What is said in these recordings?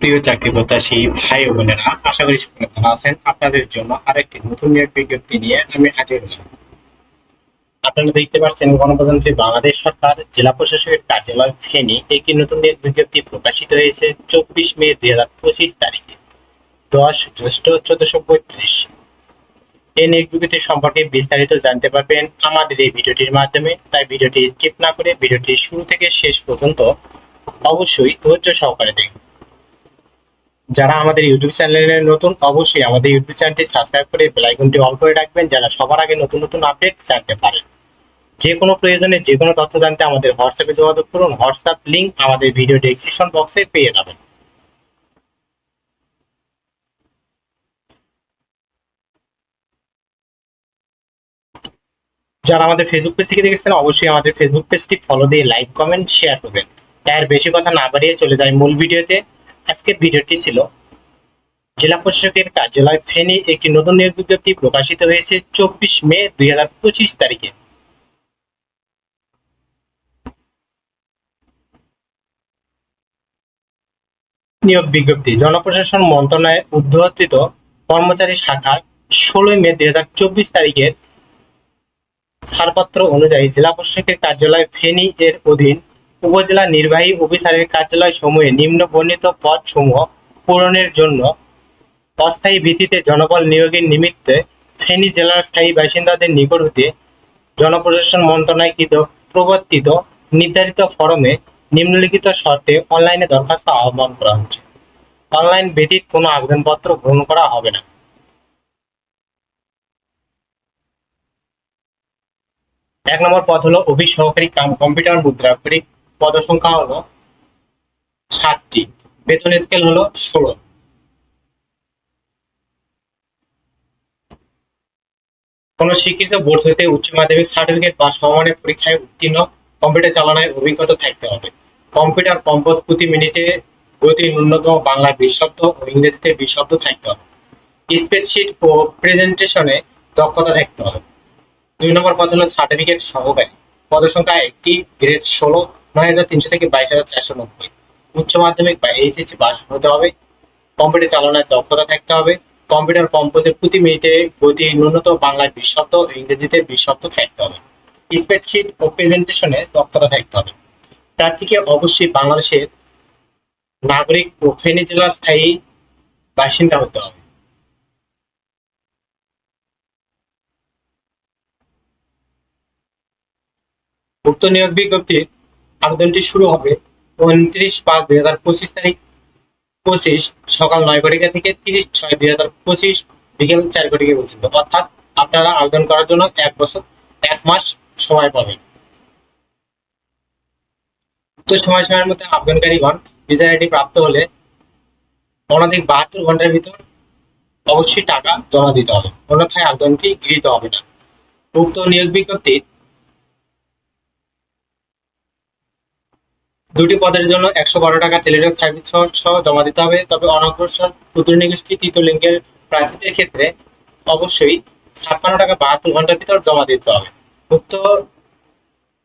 প্রিয় চাকরি প্রত্যাশী ভাই ও বোনেরা, আশা করি সকলে ভালো আছেন। আপনাদের জন্য আরেকটি নতুন নিয়োগ বিজ্ঞপ্তি নিয়ে আমি হাজির হলাম। আপনারা দেখতে পাচ্ছেন, গণপ্রজাতন্ত্রী বাংলাদেশ সরকার, জেলা প্রশাসকের কার্যালয় ফেনী একটি নতুন নিয়োগ বিজ্ঞপ্তি প্রকাশিত হয়েছে চব্বিশ মে দুই হাজার পঁচিশ তারিখে, দশ জ্যৈষ্ঠ চোদ্দশো পঁয়ত্রিশ এই নিয়োগ বিজ্ঞপ্তি সম্পর্কে বিস্তারিত জানতে পারবেন আমাদের এই ভিডিওটির মাধ্যমে। তাই ভিডিওটি স্কিপ না করে ভিডিওটি শুরু থেকে শেষ পর্যন্ত অবশ্যই ধৈর্য সহকারে দেখুন। যারা আমাদের ইউটিউব চ্যানেলে নতুন, অবশ্যই আমাদের ইউটিউব চ্যানেলটি সাবস্ক্রাইব করে বেল আইকনটি অন করে রাখবেন যারা সবার আগে নতুন নতুন আপডেট জানতে পারেন। যে কোনো প্রয়োজনে যে কোনো তথ্য জানতে আমাদের হোয়াটসঅ্যাপে যোগাযোগ করুন হোয়াটসঅ্যাপ লিংক আমাদের ভিডিও ডেসক্রিপশন বক্সে পেয়ে যাবেন। যারা আমাদের ফেসবুক পেজ থেকে দেখেছেন, অবশ্যই আমাদের ফেসবুক পেজটি ফলো দিয়ে লাইক কমেন্ট শেয়ার করবেন। তার বেশি কথা না বাড়িয়ে চলে যায় মূল ভিডিওতে আজকের ভিডিওটি ছিল। জেলা প্রশাসকের কার্যালয় ফেনী একটি নতুন নিয়োগ বিজ্ঞপ্তি প্রকাশিত হয়েছে চব্বিশ মে দুই হাজার পঁচিশ তারিখে। নিয়োগ বিজ্ঞপ্তি, জনপ্রশাসন মন্ত্রণালয়ের উদ্ধৃত কর্মচারী শাখার ষোলোই মে দুই হাজার চব্বিশ তারিখের ছাড়পত্র অনুযায়ী জেলা প্রশাসকের কার্যালয় ফেনী এর অধীন উপজেলা নির্বাহী অফিসারের কার্যালয় সমূহে নিম্ন বর্ণিত পদ সমূহ পূরণের জন্য অস্থায়ী ভিত্তিতে জনবল নিয়োগের নিমিত্তে ফেনী জেলার স্থায়ী বাসিন্দাদের নিকট হতে জনপ্রশাসন মন্ত্রণালয়কৃত প্রবর্তিত নির্ধারিত ফরমে নিম্নলিখিত শর্তে অনলাইনে দরখাস্ত আহ্বান করা হচ্ছে। অনলাইন ব্যতীত কোনো আবেদনপত্র গ্রহণ করা হবে না। এক নম্বর পদ হলো অফিস সহকারী কাম কম্পিউটার মুদ্রাক্ষরিক পদ সংখ্যা হলো ষাটটি বেতন স্কেল হলো ষোলো। কোন স্বীকৃত বোর্ড হইতে উচ্চ মাধ্যমিক সার্টিফিকেট বা সমমানের পরীক্ষায় উত্তীর্ণ কম্পিউটার চালানোর অভিজ্ঞতা থাকতে হবে। কম্পিউটার কম্পোজ প্রতি মিনিটে গতি ন্যূনতম বাংলা বিশ শব্দ ও ইংরেজিতে বিশ শব্দ থাকতে হবে। স্প্রেডশিট ও প্রেজেন্টেশনে দক্ষতা থাকতে হবে। দুই নম্বর পদ হলো সার্টিফিকেট সহকারী। পদ সংখ্যা একটি গ্রেড ষোলো নয় হাজার তিনশো থেকে বাইশ হাজার চারশো নব্বই। উচ্চ মাধ্যমিক বা এইচএসসি পাস হতে হবে। কম্পিউটার চালানোর দক্ষতা থাকতে হবে। কম্পিউটার কম্পোজে প্রতি মিনিটে গতি ন্যূনতম বাংলায় বিশ ও ইংরেজিতে বিশ থাকতে হবে। স্প্রেডশিট ও প্রেজেন্টেশনে দক্ষতা থাকতে হবে। প্রার্থীকে অবশ্যই বাংলাদেশের নাগরিক ও ফেনী জেলার স্থায়ী বাসিন্দা হতে হবে। উক্ত নিয়োগ বিজ্ঞপ্তির আবেদনটি শুরু হবে উনত্রিশ পাঁচ দুই হাজার পঁচিশ তারিখ পঁচিশ সকাল নয় ঘটিকা থেকে তিরিশ ছয় দুই হাজার পঁচিশ বিকেল চার ঘটিকা পর্যন্ত। অর্থাৎ আপনারা আবেদন করার জন্য এক বছর, এক মাস সময় পাবেন। উক্ত সময় সময়ের মধ্যে আবেদনকারীগণ ভিসা আইডি প্রাপ্ত হলে অনধিক বাহাত্তর ঘণ্টার ভিতর অবশ্যই টাকা জমা দিতে হবে। অন্যথায় আবেদনটি গৃহীত হবে না। উক্ত নিয়োগ বিজ্ঞপ্তির দুটি পদের জন্য একশো বারো টাকা টেলিটক সার্ভিস সহ জমা দিতে হবে। তবে অনগ্রসর ক্ষুদ্র নিগোষ্ঠী তৃতীয় লিঙ্গের প্রার্থীদের ক্ষেত্রে অবশ্যই ছাপ্পান্ন টাকা বাহাত্তর ঘণ্টার ভিতর জমা দিতে হবে। উক্ত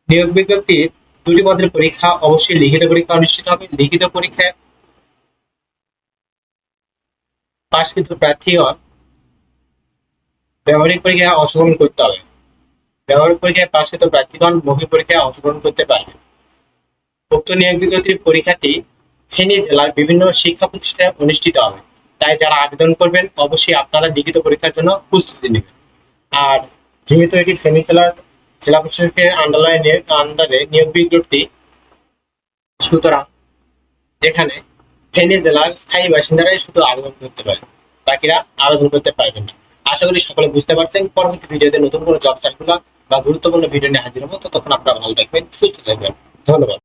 নিয়োগ বিজ্ঞপ্তির দুটি পদের পরীক্ষা অবশ্যই লিখিত পরীক্ষা অনুষ্ঠিত হবে। লিখিত পরীক্ষায় পাশকৃত প্রার্থীগণ ব্যবহারিক পরীক্ষায় অংশগ্রহণ করতে হবে। ব্যবহারিক পরীক্ষায় পাশকৃত প্রার্থীগণ মৌখিক পরীক্ষায় অংশগ্রহণ করতে পারবে। উক্ত নিয়োগ বিজ্ঞপ্তির পরীক্ষাটি ফেনী জেলার বিভিন্ন শিক্ষা প্রতিষ্ঠানে অনুষ্ঠিত হবে। তাই যারা আবেদন করবেন, অবশ্যই আপনারা লিখিত পরীক্ষার জন্য প্রস্তুতি নেবেন। আর যেহেতু এটি ফেনী জেলার জেলা প্রশাসকের আন্ডারলাইনে আন্ডারে নিয়োগ বিজ্ঞপ্তি সুতরাং এখানে ফেনী জেলার স্থায়ী বাসিন্দারাই শুধু আবেদন করতে পারে, বাকিরা আবেদন করতে পারবেন না। আশা করি সকলে বুঝতে পারছেন। পরবর্তী ভিডিওতে নতুন কোনো জব সার্কুলার বা গুরুত্বপূর্ণ ভিডিও নিয়ে হাজির হব তো তখন আপনারা ভালো থাকবেন, সুস্থ থাকবেন। ধন্যবাদ।